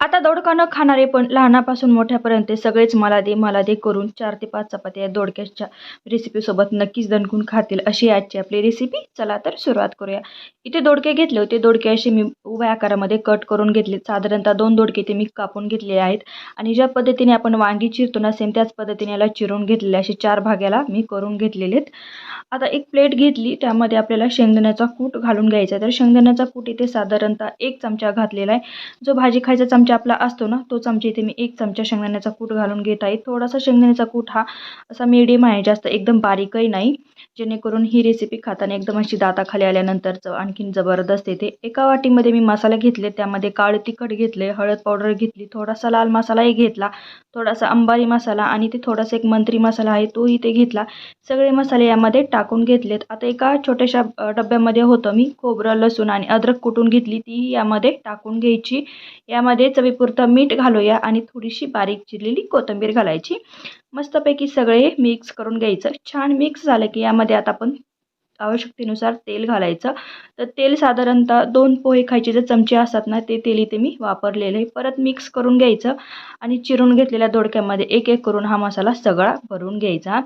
आता दोडका न खाणारे पण लहानापासून मोठ्यापर्यंत सगळेच मला दे मला दे करून चार ते पाच चपात्या या दोडक्याच्या रेसिपीसोबत नक्कीच दणकून खातील अशी आजची आपली रेसिपी चला तर सुरुवात करूया. इथे दोडके घेतले होते. दोडके असे मी उभ्या आकारामध्ये कट करून घेतले. साधारणतः दोन दोडके ते मी कापून घेतलेले आहेत. आणि ज्या पद्धतीने आपण वांगी चिरतो ना सेम त्याच पद्धतीने याला चिरून घेतलेले असे चार भाग्याला मी करून घेतलेले आहेत. आता एक प्लेट घेतली. त्यामध्ये आपल्याला शेंगदाण्याचा कूट घालून घ्यायचा आहे. तर शेंगदाण्याचा कूट इथे साधारणतः एक चमचा घातलेला आहे. जो भाजी खायचा चमचा आपला असतो ना तो चमचा इथे मी एक चमचा शेंगदाण्याचा कूट घालून घेत आहे. थोडासा शेंगदाण्याचा कूट हा असा मीडियम आहे जास्त एकदम बारीकही नाही. जेणेकरून ही रेसिपी खाताना एकदम अशी दाताखाली आल्यानंतरचं आणखीन जबरदस्त येते. एका वाटीमध्ये मी मसाला घेतले त्यामध्ये काळं तिखट घेतले हळद पावडर घेतली थोडासा लाल मसालाही घेतला थोडासा अंबारी मसाला आणि ते थोडासा एक मंत्री मसाला आहे तोही इथे घेतला. सगळे मसाले यामध्ये टाकून घेतलेत. आता एका छोट्याशा डब्यामध्ये होतं मी खोबरं लसूण आणि अद्रक कुटून घेतली ती यामध्ये टाकून घ्यायची. यामध्ये चवीपुरतं मीठ घालूया आणि थोडीशी बारीक चिरलेली कोथिंबीर घालायची. मस्तपैकी सगळे मिक्स करून घ्यायचं. छान मिक्स झालं की यामध्ये आता आपण आवश्यकतेनुसार तेल घालायचं. तर तेल साधारणतः दोन पोहे खायचे जे चमचे असतात ना ते तेल इथे मी वापरलेलं. आहे परत मिक्स करून घ्यायचं आणि चिरून घेतलेल्या दोडक्यामध्ये एक एक करून हा मसाला सगळा भरून घ्यायचा.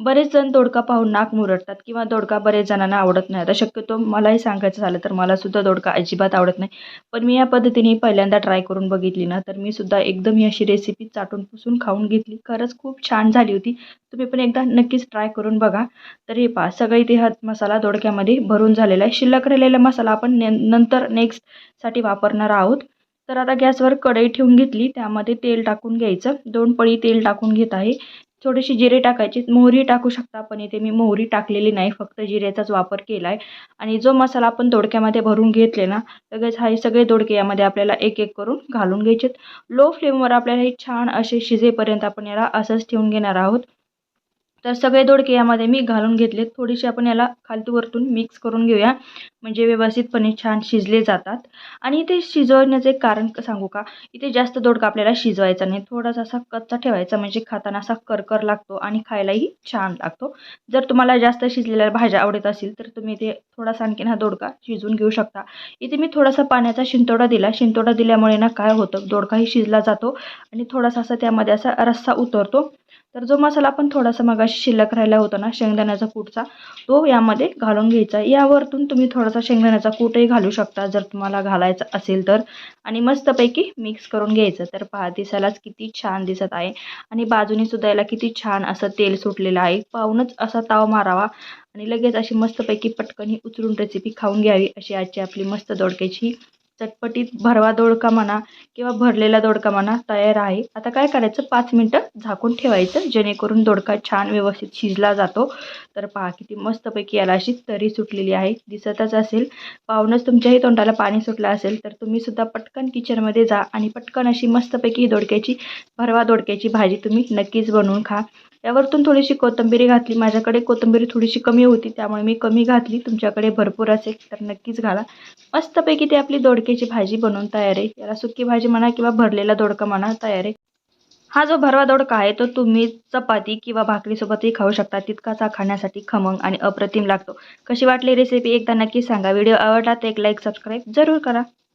बरेच जण दोडका पाहून नाक मुरडतात किंवा दोडका बरेच जणांना आवडत नाही. आता शक्यतो मलाही सांगायचं झालं तर मला सुद्धा दोडका अजिबात आवडत नाही. पण मी या पद्धतीने पहिल्यांदा ट्राय करून बघितली ना तर मी सुद्धा एकदम ही अशी रेसिपी चाटून पुसून खाऊन घेतली. खरंच खूप छान झाली होती. तुम्ही पण एकदा नक्कीच ट्राय करून बघा. तर हे पहा सगळे इथे हा मसाला दोडक्यामध्ये भरून झालेला आहे. शिल्लक राहिलेला मसाला आपण ने नंतर नेक्स्टसाठी वापरणार आहोत. तर आता गॅसवर कढई ठेवून घेतली. त्यामध्ये तेल टाकून घ्यायचं. दोन पळी तेल टाकून घेत आहे. थोडीशी जिरे टाकायची. मोहरी टाकू शकता पण इथे. मी मोहरी टाकलेली नाही फक्त जिऱ्याचाच वापर केला आहे आणि जो मसाला आपण दोडक्यामध्ये भरून घेतले ना लगेच हा सगळे दोडके यामध्ये आपल्याला एक एक करून घालून घ्यायचे लो फ्लेमवर आपल्याला हे छान असे शिजेपर्यंत आपण याला असंच ठेवून घेणार आहोत. तर सगळे दोडके यामध्ये मी घालून घेतले थोडीशी आपण याला खालती वरतून मिक्स करून घेऊया. म्हणजे व्यवस्थितपणे छान शिजले जातात. आणि इथे शिजवण्याचे कारण सांगू का? इथे जास्त दोडका आपल्याला शिजवायचा नाही. थोडासा असा कच्चा ठेवायचा. म्हणजे खाताना असा करकर लागतो आणि खायलाही छान लागतो. जर तुम्हाला जास्त शिजलेल्या भाज्या आवडत असतील तर तुम्ही इथे थोडासा आणखीन हा दोडका शिजवून घेऊ शकता. इथे मी थोडासा पाण्याचा शिंतोडा दिला. शिंतोडा दिल्यामुळे ना काय होतं? दोडकाही शिजला जातो आणि थोडासा असा त्यामध्ये असा रस्सा उतरतो. तर जो मसाला आपण थोडासा मगाशी शिल्लक राहिला होता ना शेंगदाण्याचा कूटचा तो यामध्ये घालून घ्यायचा. यावरतून तुम्ही थोडासा शेंगदाण्याचा कूटही घालू शकता जर तुम्हाला घालायचा असेल तर. आणि मस्तपैकी मिक्स करून घ्यायचं. तर पहा दिसायलाच किती छान दिसत आहे. आणि बाजूने सुद्धा याला किती छान असं तेल सुटलेलं आहे. पाहूनच असा ताव मारावा. आणि लगेच अशी मस्तपैकी पटकन ही उचलून रेसिपी खाऊन घ्यावी अशी आजची आपली मस्त दोडक्याची चटपटीत भरवा दोडका म्हणा किंवा भरलेला दोडका म्हणा तयार आहे. आता काय करायचं? पाच मिनटं झाकून ठेवायचं. जेणेकरून दोडका छान व्यवस्थित शिजला जातो. तर पहा किती मस्तपैकी याला अशी तरी सुटलेली आहे. दिसतच असेल. पाहूनच तुमच्याही तोंडाला पाणी सुटलं असेल. तर तुम्ही सुद्धा पटकन किचनमध्ये जा आणि पटकन अशी मस्तपैकी दोडक्याची भरवा दोडक्याची भाजी तुम्ही नक्कीच बनवून खा. यावरतून थोडीशी कोथिंबीरी घातली. माझ्याकडे कोथिंबीरी थोडीशी कमी होती. त्यामुळे मी कमी घातली. तुमच्याकडे भरपूर असेल तर नक्कीच घाला. मस्तपैकी ते आपली दोडकी दोडक्याची भाजी बनवून तयार आहे. याला सुकी भाजी म्हणा किंवा भरलेला दोडका म्हणा तयार आहे. हा जो भरवा दोडका आहे तो तुम्ही चपाती किंवा भाकरीसोबतही खाऊ शकता. तितकाच हा खाण्यासाठी खमंग आणि अप्रतिम लागतो. कशी वाटली रेसिपी एकदा नक्की सांगा. व्हिडिओ आवडला तर एक लाईक सबस्क्राईब जरूर करा.